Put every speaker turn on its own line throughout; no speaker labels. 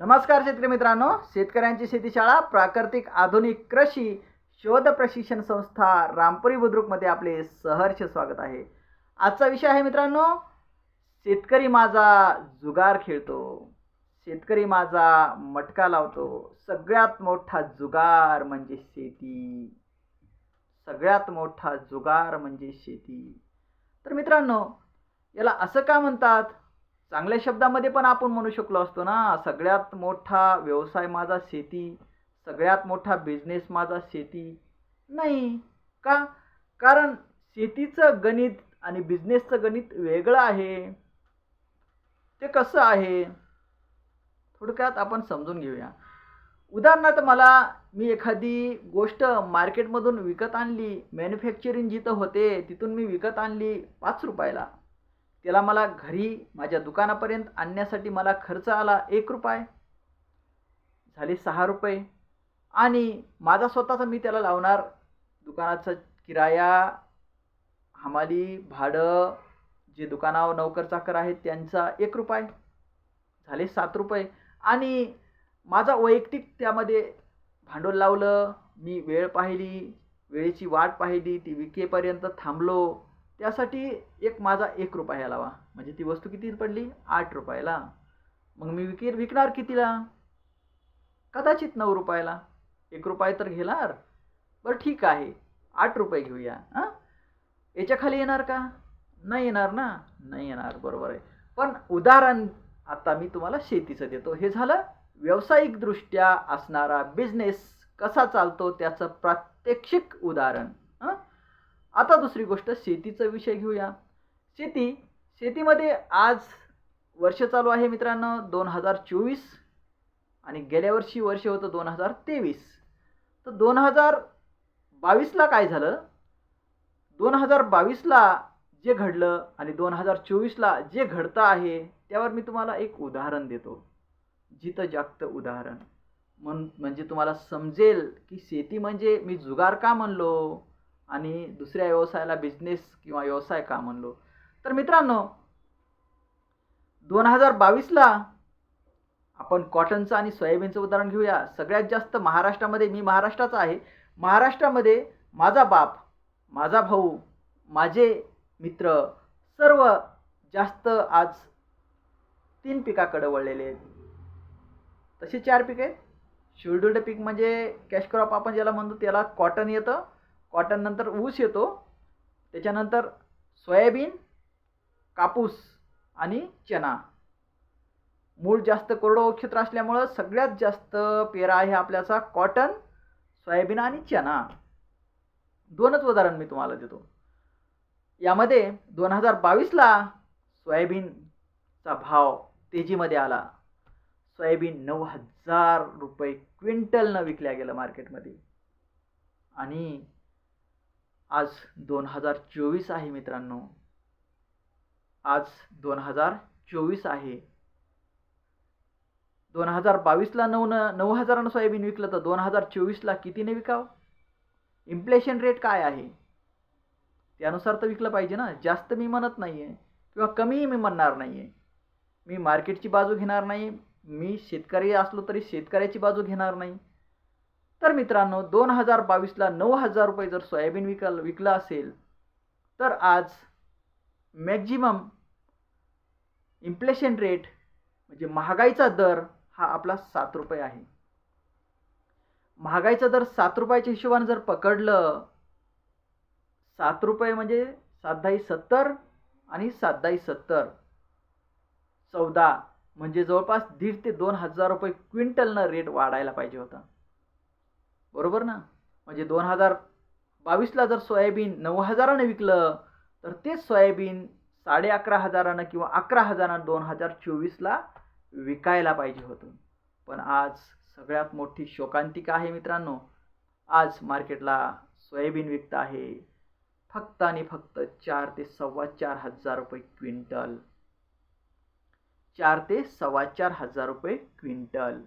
नमस्कार शेतकरी मित्रांनो शेतकऱ्यांची शेतीशाळा प्राकृतिक आधुनिक कृषी शोध प्रशिक्षण संस्था रामपुरी बुद्रुकमध्ये आपले सहर्ष स्वागत आहे. आजचा विषय आहे मित्रांनो शेतकरी माझा जुगार खेळतो शेतकरी माझा मटका लावतो. सगळ्यात मोठा जुगार म्हणजे शेती. सगळ्यात मोठा जुगार म्हणजे शेती. तर मित्रांनो याला असं का म्हणतात? चांगल्या शब्दामध्ये पण आपण म्हणू शकलो असतो ना सगळ्यात मोठा व्यवसाय माझा शेती सगळ्यात मोठा बिझनेस माझा शेती. नाही का? कारण शेतीचं गणित आणि बिझनेसचं गणित वेगळं आहे. ते कसं आहे? थोडक्यात आपण समजून घेऊया. उदाहरणार्थ मला मी एखादी गोष्ट मार्केटमधून विकत आणली मॅन्युफॅक्चरिंग जिथं होते तिथून मी विकत आणली पाच रुपयाला. त्याला मला घरी माझ्या दुकानापर्यंत आणण्यासाठी मला खर्च आला एक रुपये. झाले सहा रुपये. आणि माझा स्वतःचा मी त्याला लावणार. दुकानाचा किराया हमाली भाडं जे दुकानावर नोकर चाकर आहेत त्यांचा एक रुपये. झाले सात रुपये. आणि माझा वैयक्तिक त्यामध्ये भांडवल लावलं. मी वेळ पाहिली. वेळेची वाट पाहिली. ती विकेपर्यंत थांबलो. त्यासाठी एक माझा एक रुपया लावा. म्हणजे ती वस्तू किती पडली? आठ रुपयाला. मग मी विके विकणार कितीला? कदाचित नऊ रुपयाला. एक रुपये तर घेणार. बरं ठीक आहे. आठ रुपये घेऊया. हां? याच्या खाली येणार का? नाही येणार ना? नाही येणार. बरोबर आहे. पण उदाहरण आता मी तुम्हाला शेतीचं देतो. हे झालं व्यावसायिकदृष्ट्या असणारा बिझनेस कसा चालतो? त्याचं प्रात्यक्षिक उदाहरण. आता दुसरी गोष्ट शेतीचा विषय घेऊया. शेती शेतीमध्ये आज वर्ष चालू आहे मित्रांनो दोन हजार चोवीस आणि गेल्या वर्षी वर्ष होतं दोन हजार तेवीस. तर दोन हजार बावीसला काय झालं? दोन हजार बावीसला जे घडलं आणि दोन हजार चोवीसला जे घडतं आहे त्यावर मी तुम्हाला एक उदाहरण देतो. जिथं जागतं उदाहरण. म्हण म्हणजे तुम्हाला समजेल की शेती म्हणजे मी जुगार का म्हणलो? आणि दुसऱ्या व्यवसायाला बिझनेस किंवा व्यवसाय का म्हणलो? तर मित्रांनो दोन हजार बावीसला आपण कॉटनचं आणि सोयाबीनचं उदाहरण घेऊया. सगळ्यात जास्त महाराष्ट्रामध्ये मी महाराष्ट्राचा आहे. महाराष्ट्रामध्ये माझा बाप माझा भाऊ माझे मित्र सर्व जास्त आज तीन पिकाकडे वळलेले आहेत. तसे चार पिक आहेत. शिरडुल्ड पीक म्हणजे कॅश क्रॉप आपण ज्याला म्हणतो त्याला कॉटन येतं. कॉटन नंतर ऊस येतो. त्याच्यानंतर सोयाबीन कापूस आणि चना मूळ जास्त कोरडं क्षेत्र असल्यामुळं सगळ्यात जास्त पेरा आहे आपल्याचा कॉटन सोयाबीन आणि चना दोनच उदाहरण मी तुम्हाला देतो. यामध्ये दोन हजार बावीसला सोयाबीनचा भाव तेजीमध्ये आला. सोयाबीन नऊ हजार रुपये क्विंटलनं विकल्या गेलं मार्केटमध्ये आणि आज दोन हजार चोवीस आहे मित्रांनो. आज दोन हजार चोवीस आहे. दोन हजार बावीसला नऊ न नऊ हजारानं सोयाबीन विकलं तर दोन हजार चोवीसला कितीने विकावं? इन्फ्लेशन रेट काय आहे? त्यानुसार तर विकलं पाहिजे ना. जास्त मी म्हणत नाही आहे किंवा कमीही मी म्हणणार नाही आहे मी मार्केटची बाजू घेणार नाही. मी शेतकरी असलो तरी शेतकऱ्याची बाजू घेणार नाही. तर मित्रांनो दोन हजार बावीसला नऊ हजार रुपये जर सोयाबीन विकल विकलं असेल तर आज मॅक्झिमम इन्फ्लेशन रेट म्हणजे महागाईचा दर हा आपला सात रुपये आहे. महागाईचा दर सात रुपयाच्या हिशोबाने जर पकडलं सात रुपये म्हणजे सात दहाही सत्तर आणि सात दहाही सत्तर. चौदा म्हणजे जवळपास दीड ते दोन हजार रुपये क्विंटलनं रेट वाढायला पाहिजे होता. बरोबर ना? म्हणजे दोन हजार बावीसला जर सोयाबीन नऊ हजारानं विकलं तर तेच सोयाबीन साडे अकरा हजारानं किंवा अकरा हजारानं दोन हजार चोवीसला विकायला पाहिजे होतं. पण आज सगळ्यात मोठी शोकांतिका आहे मित्रांनो. आज मार्केटला सोयाबीन विकत आहे. फक्त आणि फक्त चार ते सव्वा चार हजार रुपये क्विंटल. चार ते सव्वा चार हजार रुपये क्विंटल.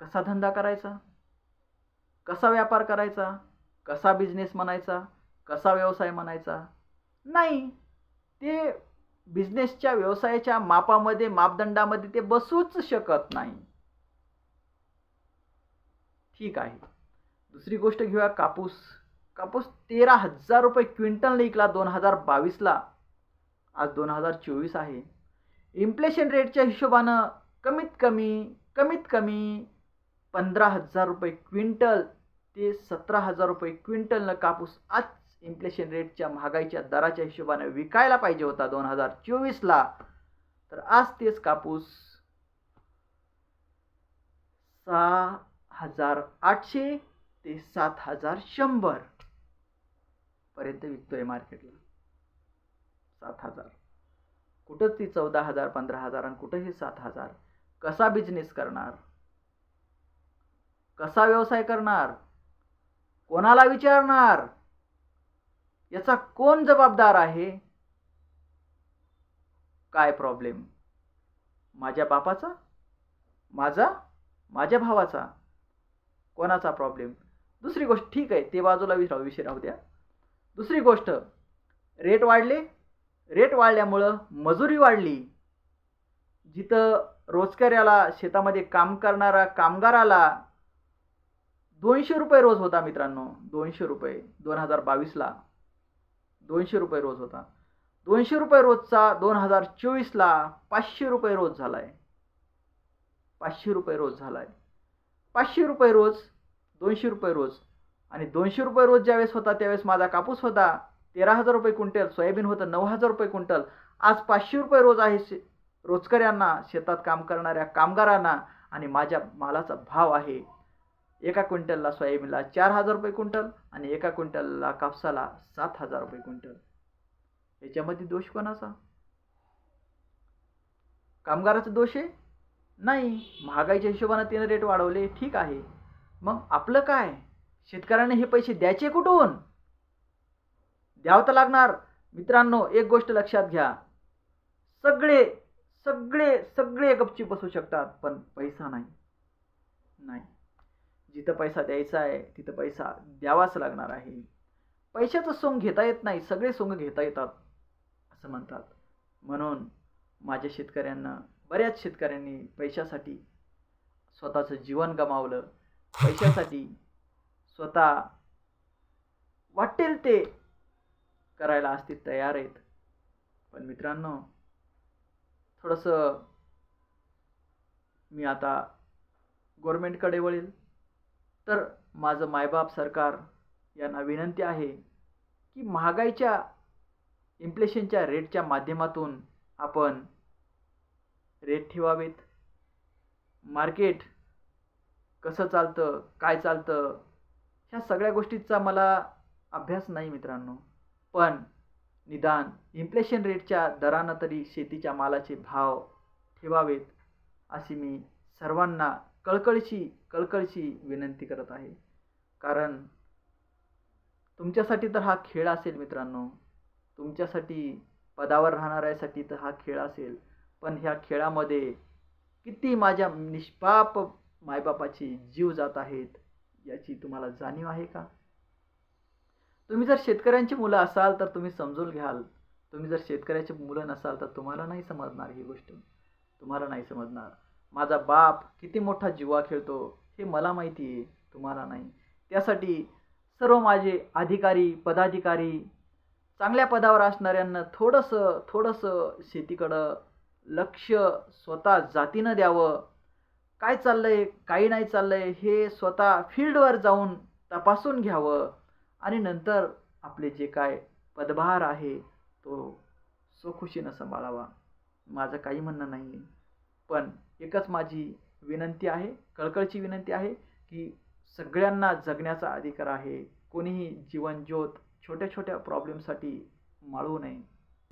कसा धंदा करायचा? कसा व्यापार करायचा? कसा बिझनेस म्हणायचा? कसा व्यवसाय म्हणायचा? नाही ते बिझनेसच्या व्यवसायाच्या मापामध्ये मापदंडामध्ये ते बसूच शकत नाही. ठीक आहे. दुसरी गोष्ट घेऊया कापूस. कापूस तेरा हजार रुपये क्विंटल विकला दोन हजार बावीसला. आज दोन हजार चोवीस आहे. इन्फ्लेशन रेटच्या हिशोबानं कमीत कमी कमीत कमी पंधरा हजार रुपये क्विंटल ते सतरा हजार रुपये क्विंटलनं कापूस आज इन्फ्लेशन रेटच्या महागाईच्या दराच्या हिशोबाने विकायला पाहिजे होता दोन हजार चोवीसला. तर आज तेच कापूस सहा हजार आठशे ते सात हजार शंभर पर्यंत विकतोय मार्केटला. सात हजार. कुठं ती चौदा हजार पंधरा हजार आणि कुठं हे सात हजार. कसा बिझनेस करणार? कसा व्यवसाय करणार? कोणाला विचारणार? याचा कोण जबाबदार आहे? काय प्रॉब्लेम माझ्या बापाचा? माझा? माझ्या भावाचा? कोणाचा प्रॉब्लेम दुसरी गोष्ट ठीक आहे ते बाजूला विसराव विषय राहू द्या. दुसरी गोष्ट रेट वाढले. रेट वाढल्यामुळं मजुरी वाढली. जिथं रोजगाऱ्याला शेतामध्ये काम करणारा कामगाराला दोनशे रुपये रोज होता मित्रांनो. दोनशे रुपये. दोन हजार बावीसला. दोनशे रुपये रोज होता. दोनशे रुपये रोजचा दोन हजार चोवीसला पाचशे रुपये रोज झाला आहे पाचशे रुपये रोज झाला आहे पाचशे रुपये रोज दोनशे रुपये रोज. आणि दोनशे रुपये रोज ज्यावेळेस होता त्यावेळेस माझा कापूस होता. तेरा हजार रुपये क्विंटल सोयाबीन होतं नऊ हजार रुपये क्विंटल. आज पाचशे रुपये रोज आहे शे रोजकऱ्यांना शेतात काम करणाऱ्या कामगारांना आणि माझ्या मालाचा भाव आहे. एका क्विंटलला सोयाबीनला चार हजार रुपये क्विंटल आणि एका क्विंटलला कापसाला सात हजार रुपये क्विंटल. याच्यामध्ये दोष कोणाचा? कामगाराचा दोष आहे? नाही. महागाईच्या हिशोबानं तिने रेट वाढवले. ठीक आहे. मग आपलं काय? शेतकऱ्यांना हे पैसे द्यायचे कुठून? द्यावं तर लागणार. मित्रांनो एक गोष्ट लक्षात घ्या. सगळे सगळे सगळे गपची बसू शकतात पण पैसा नाही. नाही. जिथं पैसा द्यायचा आहे तिथं पैसा द्यावाच लागणार आहे. पैशाचं सोंग घेता येत नाही सगळे सोंग घेता येतात असं म्हणतात. म्हणून माझ्या शेतकऱ्यांना बऱ्याच शेतकऱ्यांनी पैशासाठी स्वतःचं जीवन गमावलं. पैशासाठी स्वतः वाटेल ते करायला आज ते तयार आहेत. पण मित्रांनो थोडंसं मी आता गव्हर्मेंटकडे वळील. तर माझं मायबाप सरकार यांना विनंती आहे की महागाईच्या इन्फ्लेशनच्या रेटच्या माध्यमातून आपण रेट ठेवावेत. मार्केट कसं चालतं काय चालतं ह्या सगळ्या गोष्टीचा मला अभ्यास नाही मित्रांनो. पण निदान इन्फ्लेशन रेटच्या दरानं तरी शेतीच्या मालाचे भाव ठेवावेत अशी मी सर्वांना कळकळशी कळकळशी विनंती करत आहे. कारण तुमच्यासाठी तर हा खेळ असेल मित्रांनो. तुमच्यासाठी पदावर राहणाऱ्यासाठी तर हा खेळ असेल. पण ह्या खेळामध्ये किती माझ्या निष्पाप मायबापाची जीव जात आहेत याची तुम्हाला जाणीव आहे का? तुम्ही जर शेतकऱ्यांची मुलं असाल तर तुम्ही समजून घ्याल. तुम्ही जर शेतकऱ्याची मुलं नसाल तर तुम्हाला नाही समजणार ही गोष्ट. तुम्हाला नाही समजणार. माझा बाप किती मोठा जीवा खेळतो हे मला माहिती आहे तुम्हाला नाही. त्यासाठी सर्व माझे अधिकारी पदाधिकारी चांगल्या पदावर असणाऱ्यांना थोडंसं थोडंसं शेतीकडं लक्ष स्वतः जातीनं द्यावं. काय चाललं आहे काही नाही चाललं आहे हे स्वतः फील्डवर जाऊन तपासून घ्यावं आणि नंतर आपले जे काय पदभार आहे तो स्वखुशीनं सांभाळावा. माझं काही म्हणणं नाही पण एकच माझी विनंती आहे कळकळची विनंती आहे की सगळ्यांना जगण्याचा अधिकार आहे. कोणीही जीवनज्योत छोट्या छोट्या प्रॉब्लेमसाठी माळू नये.